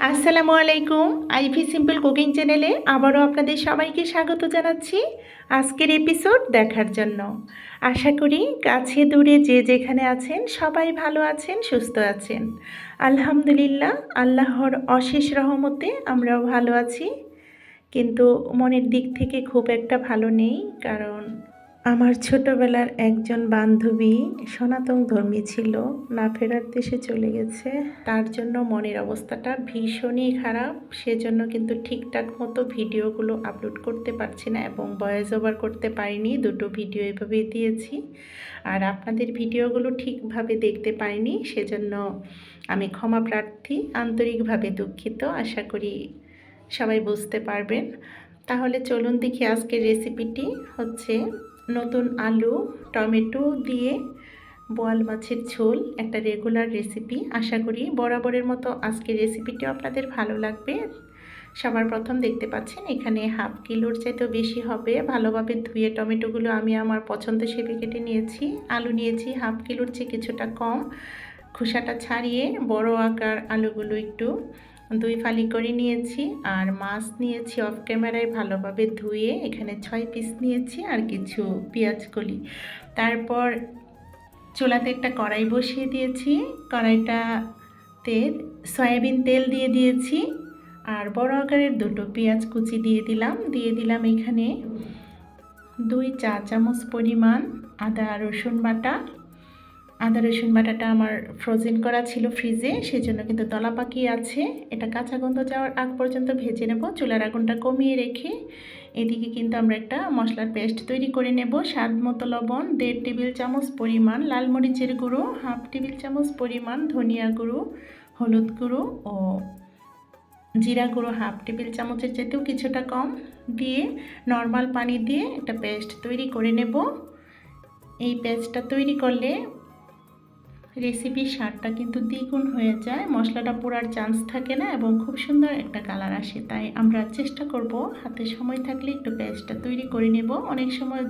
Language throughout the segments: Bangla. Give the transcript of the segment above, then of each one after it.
আসসালামু আলাইকুম, আইভি সিম্পল কুকিং চ্যানেলে আবারও আপনাদের সবাইকে স্বাগত জানাচ্ছি আজকের এপিসোড দেখার জন্য। আশা করি কাছে দূরে যে যেখানে আছেন সবাই ভালো আছেন, সুস্থ আছেন। আলহামদুলিল্লাহ, আল্লাহর অশেষ রহমতে আমরাও ভালো আছি। কিন্তু মনের দিক থেকে খুব একটা ভালো নেই, কারণ আমার ছোটবেলার একজন বান্ধবী সনাতন ধর্মী ছিল, না ফেরার দেশে চলে গেছে। তার জন্য মনের অবস্থাটা ভীষণই খারাপ। সেজন্য কিন্তু ঠিকঠাক মতো ভিডিওগুলো আপলোড করতে পারছি না এবং ভয়েস ওভার করতে পারিনি। দুটো ভিডিও এভাবেই দিয়েছি। আর আপনাদের ভিডিওগুলো ঠিকভাবে দেখতে পারিনি, সেজন্য আমি ক্ষমা প্রার্থী, আন্তরিকভাবে দুঃখিত। আশা করি সবাই বুঝতে পারবেন। তাহলে চলুন দেখি আজকের রেসিপিটি হচ্ছে নতুন আলু, টমেটো দিয়ে বোয়াল মাছের ঝোল, একটা রেগুলার রেসিপি আশা করি বরাবরের মতো আজকের রেসিপিটিও আপনাদের ভালো লাগবে। সবার প্রথম দেখতে পাচ্ছেন, এখানে হাফ কিলোর চাইতেও বেশি হবে। ভালোভাবে ধুয়ে টমেটোগুলো আমি আমার পছন্দ সেপে কেটে নিয়েছি। আলু নিয়েছি হাফ কিলোর চেয়ে কিছুটা কম। খোসাটা ছাড়িয়ে বড় আকার আলুগুলো একটু দুই ফালি করে নিয়েছি আর মাছ নিয়েছি অফ ক্যামেরায় ভালোভাবে ধুয়ে, এখানে ছয় পিস নিয়েছি আর কিছু পেঁয়াজ কলি। তারপর চুলাতে একটা কড়াই বসিয়ে দিয়েছি। কড়াইটাতে সয়াবিন তেল দিয়ে দিয়েছি আর বড় আকারের দুটো পেঁয়াজ কুচি দিয়ে দিলাম। দিয়ে দিলাম এখানে দুই চা চামচ পরিমাণ আদা রসুন বাটা আদা, রসুন বাটাটা আমার ফ্রোজেন করা ছিল ফ্রিজে সেজন্য কিন্তু দলা পাকিয়ে আছে। এটা কাঁচা গন্ধ যাওয়ার আগ পর্যন্ত ভেজে নেব। চুলার আগুনটা কমিয়ে রেখে এদিকে কিন্তু আমরা একটা মশলার পেস্ট তৈরি করে নেব। স্বাদ মতো লবণ, দেড় টেবিল চামচ পরিমাণ লাল মরিচের গুঁড়ো, হাফ টেবিল চামচ পরিমাণ ধনিয়া গুঁড়ো, হলুদ গুঁড়ো ও জিরা গুঁড়ো, হাফ টেবিল চামচের চাইতেও কিছুটা কম। দিয়ে নর্মাল পানি দিয়ে একটা পেস্ট তৈরি করে নেব। এই পেস্টটা তৈরি করলে রেসিপির স্বাদটা কিন্তু দ্বিগুণ হয়ে যায়। মশলাটা পোড়ার চান্স থাকে না এবং খুব সুন্দর একটা কালার আসে। তাই আমরা চেষ্টা করব, হাতে সময় থাকলে একটু পেস্টটা তৈরি করে নেব। অনেক সময়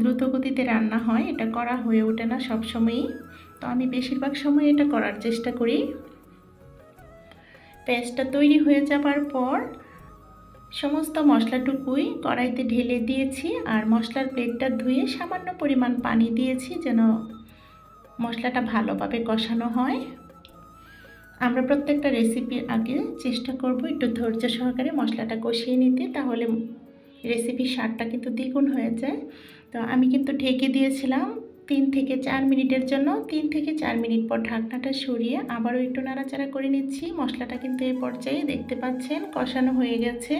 দ্রুত গতিতে রান্না হয়, এটা করা হয়ে ওঠে না সব সময়ই তো আমি বেশিরভাগ সময় এটা করার চেষ্টা করি। পেস্টটা তৈরি হয়ে যাবার পর সমস্ত মশলাটুকুই কড়াইতে ঢেলে দিয়েছি আর মশলার প্লেটটা ধুয়ে সামান্য পরিমাণ পানি দিয়েছি যেন মশলাটা ভালোভাবে কষানো হয়। আমরা প্রত্যেকটা রেসিপির আগে চেষ্টা করব একটু ধৈর্য সহকারে মশলাটা কষিয়ে নিতে, তাহলে রেসিপির স্বাদটা কিন্তু দ্বিগুণ হয়ে যায়। তো আমি কিন্তু ঢেকে দিয়েছিলাম তিন থেকে চার মিনিটের জন্য। তিন থেকে চার মিনিট পর ঢাকনাটা সরিয়ে আবারও একটু নাড়াচাড়া করে নিচ্ছি। মশলাটা কিন্তু এই পর্যায়ে দেখতে পাচ্ছেন কষানো হয়ে গেছে।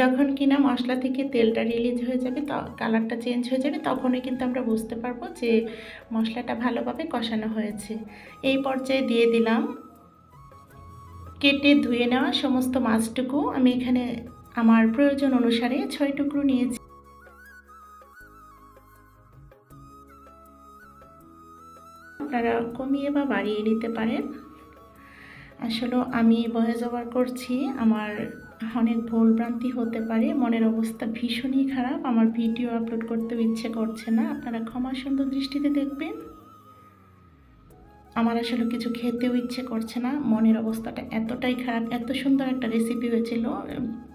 যখন কিনা মশলা থেকে তেলটা রিলিজ হয়ে যাবে কালারটা চেঞ্জ হয়ে যাবে, তখনই কিন্তু আমরা বুঝতে পারব যে মশলাটা ভালোভাবে কষানো হয়েছে। এই পর্যায়ে দিয়ে দিলাম, কেটে ধুয়ে নেওয়া সমস্ত মাছটুকু। আমি এখানে আমার প্রয়োজন অনুসারে ছয় টুকরো নিয়েছি। আপনারা কমিয়ে বা বাড়িয়ে নিতে পারেন। আসলে আমি ভয়েস ওভার করছি, আমার অনেক ভুলভ্রান্তি হতে পারে, মনের অবস্থা ভীষণই খারাপ, আমার ভিডিও আপলোড করতেও ইচ্ছে করছে না, আপনারা ক্ষমা সুন্দর দৃষ্টিতে দেখবেন। আমার আসলে কিছু খেতেও ইচ্ছে করছে না, মনের অবস্থাটা এতটাই খারাপ, এত সুন্দর একটা রেসিপি হয়েছিল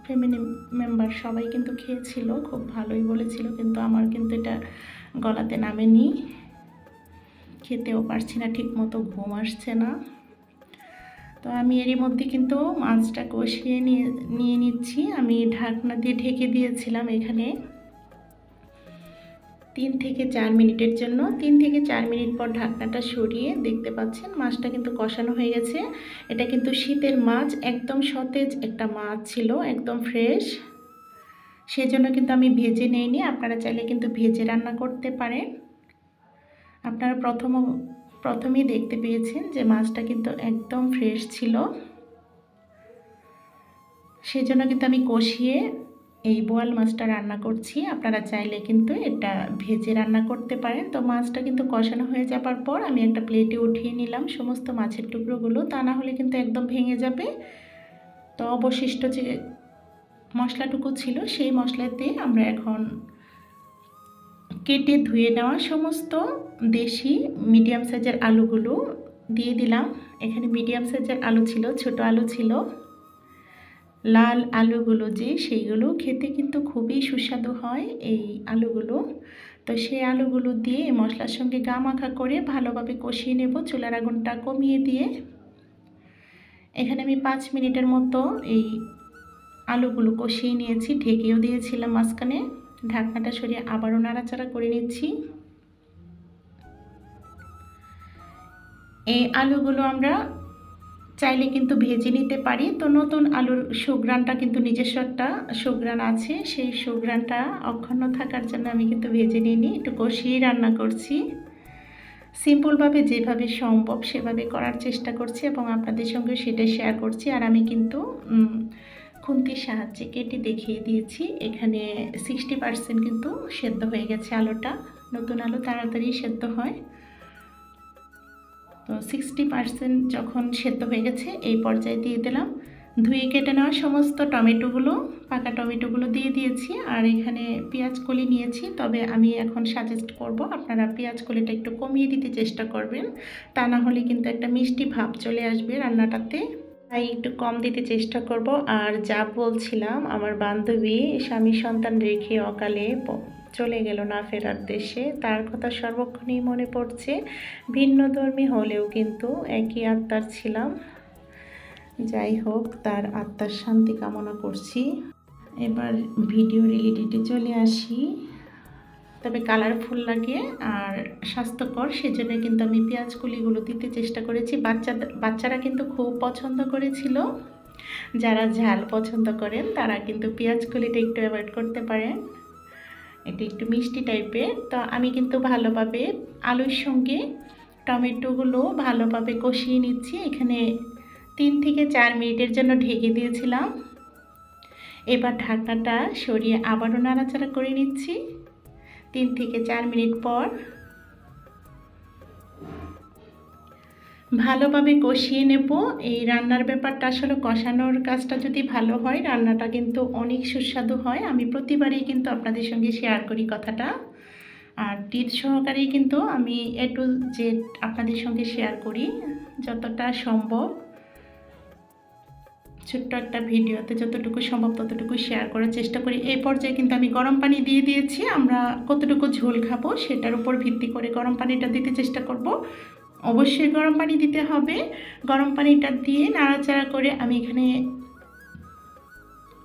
ফ্যামিলি মেম্বার সবাই কিন্তু খেয়েছিল, খুব ভালোই বলেছিল, কিন্তু আমার কিন্তু এটা গলাতে নামেনি। খেতেও পারছি না ঠিক মতো ঘুম আসছে না। তো আমি এরই মধ্যে কিন্তু মাছটা কষিয়ে নিয়ে নিয়ে নিচ্ছি। আমি ঢাকনা দিয়ে ঢেকে দিয়েছিলাম এখানে তিন থেকে চার মিনিটের জন্য। তিন থেকে চার মিনিট পর ঢাকনাটা সরিয়ে দেখতে পাচ্ছেন মাছটা কিন্তু কষানো হয়ে গেছে। এটা কিন্তু শীতের মাছ, একদম সতেজ একটা মাছ ছিল, একদম ফ্রেশ। সেজন্য কিন্তু আমি ভেজে নেইনি। আপনারা চাইলে কিন্তু ভেজে রান্না করতে পারেন। আপনারা প্রথম প্রথমেই দেখতে পেয়েছেন যে মাছটা কিন্তু একদম ফ্রেশ ছিল। সেই জন্য কিন্তু আমি কষিয়ে এই বোয়াল মাছটা রান্না করছি। আপনারা চাইলে কিন্তু এটা ভেজে রান্না করতে পারেন। তো মাছটা কিন্তু কষানো হয়ে যাবার পর আমি একটা প্লেটে উঠিয়ে নিলাম সমস্ত মাছের টুকরোগুলো। তা না হলে কিন্তু একদম ভেঙে যাবে। তো অবশিষ্ট যে মশলাটুকু ছিল সেই মশলাতে আমরা এখন কেটে ধুয়ে নেওয়া সমস্ত দেশি মিডিয়াম সাইজের আলুগুলো দিয়ে দিলাম। এখানে মিডিয়াম সাইজের আলু ছিল, ছোট আলু ছিল। লাল আলুগুলো যে, সেইগুলো খেতে কিন্তু খুবই সুস্বাদু হয় এই আলুগুলো। তো সেই আলুগুলো দিয়ে মশলার সঙ্গে গা মাখা করে ভালোভাবে কষিয়ে নেব চুলার আগুনটা কমিয়ে দিয়ে। এখানে আমি পাঁচ মিনিটের মতো এই আলুগুলো কষিয়ে নিয়েছি, ঢেকেও দিয়েছিলাম মাঝখানে। ঢাকনাটা সরিয়ে আবারও নাড়াচাড়া করে নিচ্ছি। এই আলুগুলো আমরা চাইলে কিন্তু ভেজে নিতে পারি। তো নতুন আলুর সুগ্রানটা কিন্তু নিজস্ব একটা সুগ্রান আছে। সেই সুগ্রানটা অক্ষুণ্ণ থাকার জন্য আমি কিন্তু ভেজে নিইনি, একটু কষিয়েই রান্না করছি। সিম্পলভাবে যেভাবে সম্ভব সেভাবে করার চেষ্টা করছি এবং আপনাদের সঙ্গে সেটা শেয়ার করছি। আর আমি কিন্তু খুন্তির সাহায্যে কেটে দেখিয়ে দিয়েছি। এখানে সিক্সটি পার্সেন্ট কিন্তু সেদ্ধ হয়ে গেছে আলুটা। নতুন আলু তাড়াতাড়ি সেদ্ধ হয়। তো সিক্সটি পার্সেন্ট যখন সেদ্ধ হয়ে গেছে, এই পর্যায়ে দিয়ে দিলাম। ধুয়ে কেটে নেওয়া সমস্ত টমেটোগুলো, পাকা টমেটোগুলো দিয়ে দিয়েছি। আর এখানে পেঁয়াজ কলি নিয়েছি, তবে আমি এখন সাজেস্ট করব আপনারা পেঁয়াজ কলিটা একটু কমিয়ে দিতে চেষ্টা করবেন। তা না হলে কিন্তু একটা মিষ্টি ভাব চলে আসবে রান্নাটাতে। তাই একটু কম দিতে চেষ্টা করব। আর যা বলছিলাম, আমার বান্ধবী স্বামী সন্তান রেখে অকালে চলে গেল না ফেরার দেশে। তার কথা সর্বক্ষণই মনে পড়ছে। ভিন্ন ধর্মী হলেও কিন্তু একই আত্মার ছিলাম। যাই হোক, তার আত্মার শান্তি কামনা করছি। এবার ভিডিও রিলেটেডে চলে আসি। তবে কালারফুল লাগে আর স্বাস্থ্যকর, সেজন্য কিন্তু আমি পেঁয়াজ কুলিগুলো দিতে চেষ্টা করেছি। বাচ্চাদের বাচ্চারা কিন্তু খুব পছন্দ করেছিল। যারা ঝাল পছন্দ করেন, তারা কিন্তু পেঁয়াজ কুলিটা একটু অ্যাভয়েড করতে পারেন। এটি একটু মিষ্টি টাইপের। তো আমি কিন্তু ভালোভাবে আলুর সঙ্গে টমেটোগুলো ভালোভাবে কষিয়ে নিচ্ছি। এখানে তিন থেকে চার মিনিটের জন্য ঢেকে দিয়েছিলাম। এবার ঢাকনাটা সরিয়ে আবারও নাড়াচাড়া করে নিচ্ছি। তিন থেকে চার মিনিট পর ভালোভাবে কষিয়ে নেব। এই রান্নার ব্যাপারটা আসলে কষানোর কাজটা যদি ভালো হয়, রান্নাটা কিন্তু অনেক সুস্বাদু হয়। আমি প্রতিবারই কিন্তু আপনাদের সঙ্গে শেয়ার করি কথাটা। আর টিট সহকারেই কিন্তু আমি এ টু জেড আপনাদের সঙ্গে শেয়ার করি, যতটা সম্ভব। ছোট্ট একটা ভিডিওতে যতটুকু সম্ভব ততটুকু শেয়ার করার চেষ্টা করি। এই পর্যায়ে কিন্তু আমি গরম পানি দিয়ে দিয়েছি। আমরা কতটুকু ঝোল খাব সেটার উপর ভিত্তি করে গরম পানিটা দিতে চেষ্টা করব। অবশ্যই গরম পানি দিতে হবে। গরম পানিটা দিয়ে নাড়াচাড়া করে আমি এখানে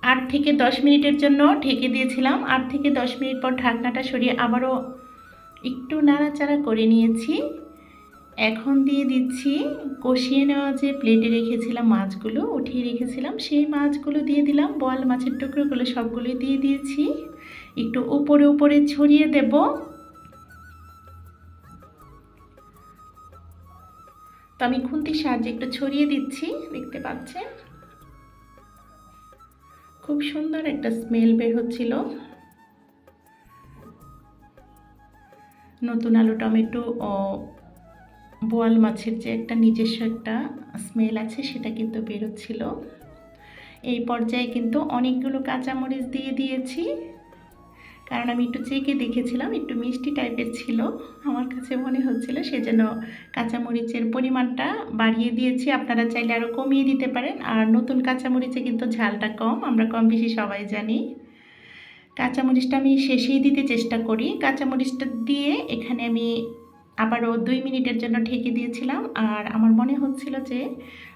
আট থেকে দশ মিনিটের জন্য ঢেকে দিয়েছিলাম। আট থেকে দশ মিনিট পর ঢাকনাটা সরিয়ে আবারও একটু নাড়াচাড়া করে নিয়েছি। এখন দিয়ে দিচ্ছি কষিয়ে নেওয়া যে প্লেটে রেখেছিলাম মাছগুলো, উঠিয়ে রেখেছিলাম, সেই মাছগুলো দিয়ে দিলাম। বল, মাছের টুকরোগুলো সবগুলো দিয়ে দিয়েছি। একটু উপরে উপরে ছড়িয়ে দেব। তো আমি খুন্তির সাহায্যে একটু ছড়িয়ে দিচ্ছি, দেখতে পাচ্ছেন? খুব সুন্দর একটা স্মেল বের হচ্ছিল। নতুন আলু টমেটো, ও বোয়াল মাছের যে একটা নিজস্ব একটা স্মেল আছে, সেটা কিন্তু বেরোচ্ছিল। এই পর্যায়ে কিন্তু অনেকগুলো কাঁচামরিচ দিয়ে দিয়েছি। কারণ আমি একটু চেকে দেখেছিলাম, একটু মিষ্টি টাইপের ছিল। আমার কাছে মনে হচ্ছিল সেজন্য কাঁচামরিচের পরিমাণটা বাড়িয়ে দিয়েছি। আপনারা চাইলে আরও কমিয়ে দিতে পারেন। আর নতুন কাঁচামরিচে কিন্তু ঝালটা কম, আমরা কম বেশি সবাই জানি। কাঁচামরিচটা আমি শেষেই দিতে চেষ্টা করি। কাঁচামরিচটা দিয়ে এখানে আমি আবারও দুই মিনিটের জন্য ঢেকে দিয়েছিলাম আর আমার মনে হচ্ছিল যে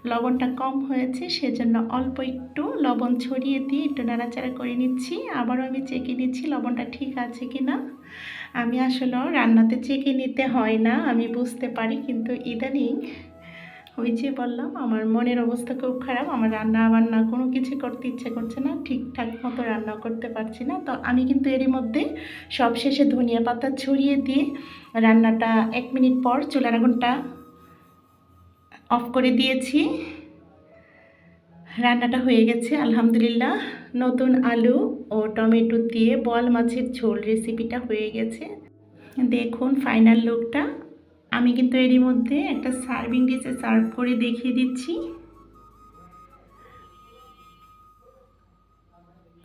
লবণটা কম হয়েছে, সেজন্য অল্প একটু লবণ ছড়িয়ে দিয়ে একটু নাড়াচাড়া করে নিচ্ছি। আবারও আমি চেকে নিচ্ছি লবণটা ঠিক আছে কি না আমি আসলে রান্নাতে চেকে নিতে হয় না, আমি বুঝতে পারি, কিন্তু ইদানিং ওই যে বললাম, আমার মনের অবস্থা খুব খারাপ, আমার রান্না বান্না কোনো কিছু করতে ইচ্ছে করছে না, ঠিকঠাক মতো রান্না করতে পারছি না। তো আমি কিন্তু এরই মধ্যে সব শেষে ধনিয়া পাতা ছড়িয়ে দিয়ে রান্নাটা এক মিনিট পর চুলার আগুনটা অফ করে দিয়েছি। রান্নাটা হয়ে গেছে, আলহামদুলিল্লাহ। নতুন আলু ও টমেটো দিয়ে বল মাছের ঝোল রেসিপিটা হয়ে গেছে। দেখুন ফাইনাল লুকটা। আমি কিন্তু এরই মধ্যে একটা সার্ভিং ডিশে সার্ভ করে দেখিয়ে দিচ্ছি।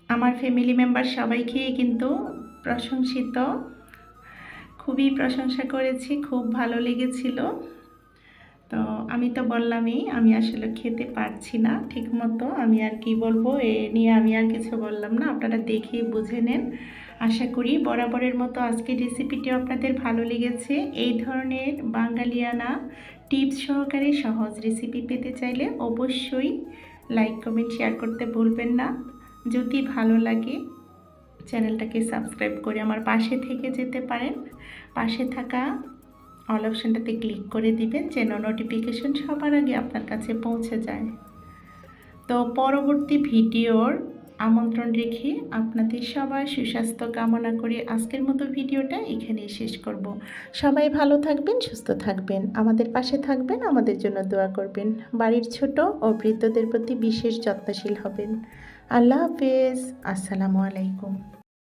আমার ফ্যামিলি মেম্বার সবাই খেয়ে কিন্তু প্রশংসিত। খুবই প্রশংসা করেছি, খুব ভালো লেগেছিল। তো আমি তো বললামই, আমি আসলে খেতে পারছি না ঠিক মতো আমি আর কি বলব, এ নিয়ে আমি আর কিছু বললাম না। আপনারা দেখেই বুঝে নেন। আশা করি বরাবরের মতো আজকের রেসিপিটি আপনাদের ভালো লেগেছে। এই ধরনের বাঙালিয়ানা টিপস সহকারে সহজ রেসিপি পেতে চাইলে অবশ্যই লাইক, কমেন্ট, শেয়ার করতে ভুলবেন না। যদি ভালো লাগে, চ্যানেলটাকে সাবস্ক্রাইব করে আমার পাশে থেকে যেতে পারেন। পাশে থাকা অল অপশানটাতে ক্লিক করে দিবেন যেন নোটিফিকেশন সবার আগে আপনার কাছে পৌঁছে যায়। তো পরবর্তী ভিডিওর আমন্ত্রণ রেখে আপনাদের সবার সুস্বাস্থ্য কামনা করে আজকের মতো ভিডিওটা এখানেই শেষ করব। সবাই ভালো থাকবেন, সুস্থ থাকবেন, আমাদের পাশে থাকবেন, আমাদের জন্য দোয়া করবেন। বাড়ির ছোট ও বৃদ্ধদের প্রতি বিশেষ যত্নশীল হবেন। আল্লাহ হাফেজ, আসসালামু আলাইকুম।